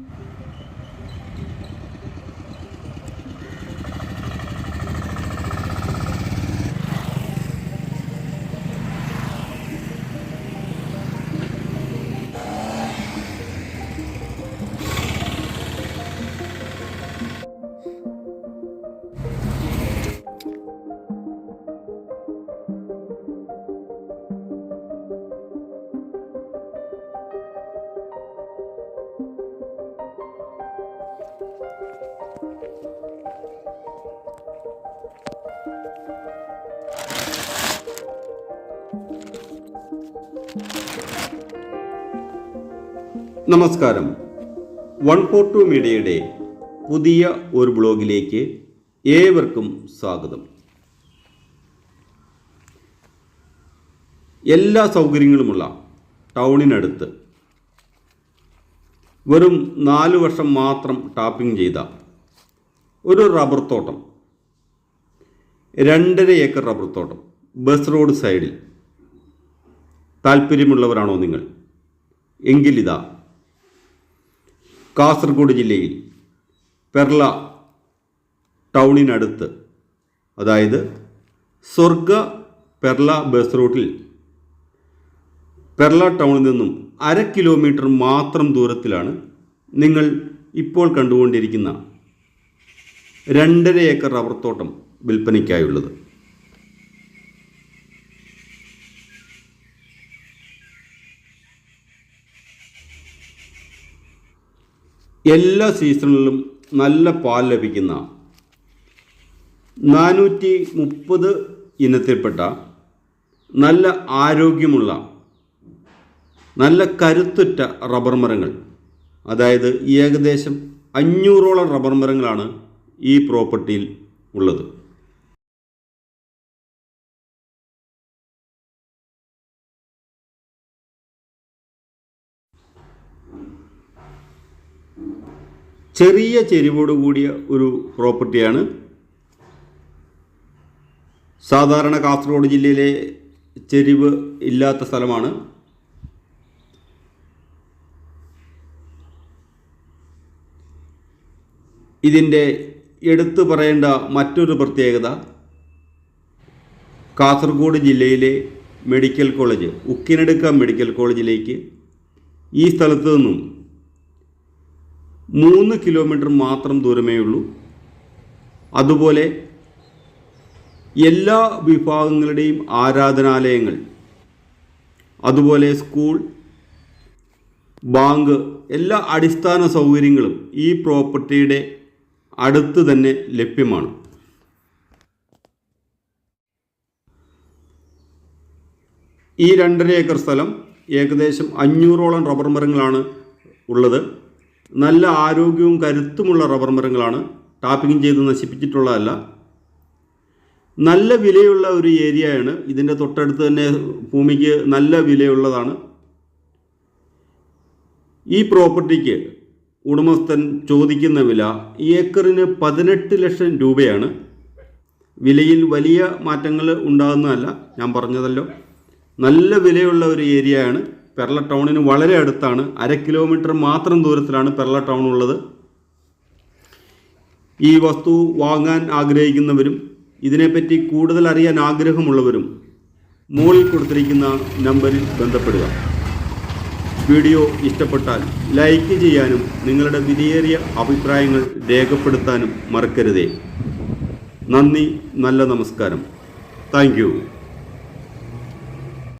Thank you. നമസ്കാരം. One four two മീഡിയയുടെ പുതിയ ഒരു ബ്ലോഗിലേക്ക് ഏവർക്കും സ്വാഗതം. എല്ലാ സൗകര്യങ്ങളുമുള്ള ടൗണിനടുത്ത് വെറും നാല് വർഷം മാത്രം ടാപ്പിംഗ് ചെയ്ത ഒരു റബ്ബർ തോട്ടം രണ്ടര ഏക്കർ റബ്ബർ തോട്ടം ബസ് റോഡ് സൈഡിൽ താല്പര്യമുള്ളവരാണോ നിങ്ങൾ? എങ്കിലിതാ കാസർഗോഡ് ജില്ലയിൽ പെർള ടൗണിനടുത്ത് അതായത് സ്വർഗ പെർള ബസ് റൂട്ടിൽ പെർള ടൗണിൽ നിന്നും അര കിലോമീറ്റർ മാത്രം ദൂരത്തിലാണ് നിങ്ങൾ ഇപ്പോൾ കണ്ടുകൊണ്ടിരിക്കുന്ന രണ്ടര ഏക്കർ റബ്ബർ തോട്ടം വിൽപ്പനയ്ക്കായുള്ളത്. എല്ലാ സീസണിലും നല്ല പാൽ ലഭിക്കുന്ന നാനൂറ്റി മുപ്പത് ഇനത്തിൽപ്പെട്ട നല്ല ആരോഗ്യമുള്ള നല്ല കരുത്തുറ്റ റബ്ബർ മരങ്ങൾ അതായത് ഏകദേശം അഞ്ഞൂറോളം റബ്ബർ മരങ്ങളാണ് ഈ പ്രോപ്പർട്ടിയിൽ ഉള്ളത്. ചെറിയ ചെരിവോട് കൂടിയ ഒരു പ്രോപ്പർട്ടിയാണ്. സാധാരണ കാസർഗോഡ് ജില്ലയിലെ ചെരിവ് ഇല്ലാത്ത സ്ഥലമാണ്. ഇതിന്റെ എടുത്തു പറയേണ്ട മറ്റൊരു പ്രത്യേകത കാസർഗോഡ് ജില്ലയിലെ മെഡിക്കൽ കോളേജ് ഉക്കിനടുക്ക മെഡിക്കൽ കോളേജിലേക്ക് ഈ സ്ഥലത്തു നിന്നും മൂന്ന് കിലോമീറ്റർ മാത്രം ദൂരമേ ഉള്ളൂ. അതുപോലെ എല്ലാ വിഭാഗങ്ങളുടെയും ആരാധനാലയങ്ങൾ അതുപോലെ സ്കൂൾ ബാങ്ക് എല്ലാ അടിസ്ഥാന സൗകര്യങ്ങളും ഈ പ്രോപ്പർട്ടിയുടെ അടുത്ത് തന്നെ ലഭ്യമാണ്. ഈ രണ്ടര ഏക്കർ സ്ഥലം ഏകദേശം അഞ്ഞൂറോളം റബ്ബർ മരങ്ങളാണ് ഉള്ളത്. നല്ല ആരോഗ്യവും കരുത്തുമുള്ള റബ്ബർ മരങ്ങളാണ് ടാപ്പിംഗ് ചെയ്ത് നശിപ്പിച്ചിട്ടുള്ളതല്ല. നല്ല വിലയുള്ള ഒരു ഏരിയയാണ്. ഇതിന്റെ തൊട്ടടുത്ത് തന്നെ ഭൂമിക്ക് നല്ല വിലയുള്ളതാണ്. ഈ പ്രോപ്പർട്ടിക്ക് ഉടമസ്ഥൻ ചോദിക്കുന്ന വില ഏക്കറിന് പതിനെട്ട് ലക്ഷം രൂപയാണ്. വിലയിൽ വലിയ മാറ്റങ്ങൾ ഉണ്ടാകുന്നതല്ല ഞാൻ പറഞ്ഞതല്ലോ. നല്ല വിലയുള്ള ഒരു ഏരിയയാണ്. പെർള ടൗണിന് വളരെ അടുത്താണ്. അര കിലോമീറ്റർ മാത്രം ദൂരത്തിലാണ് പെർള ടൗൺ ഉള്ളത്. ഈ വസ്തു വാങ്ങാൻ ആഗ്രഹിക്കുന്നവരും ഇതിനെപ്പറ്റി കൂടുതൽ അറിയാൻ ആഗ്രഹമുള്ളവരും മുകളിൽ കൊടുത്തിരിക്കുന്ന നമ്പറിൽ ബന്ധപ്പെടുക. വീഡിയോ ഇഷ്ടപ്പെട്ടാൽ ലൈക്ക് ചെയ്യാനും നിങ്ങളുടെ വിലയേറിയ അഭിപ്രായങ്ങൾ രേഖപ്പെടുത്താനും മറക്കരുതേ. നന്ദി നല്ല നമസ്കാരം. താങ്ക്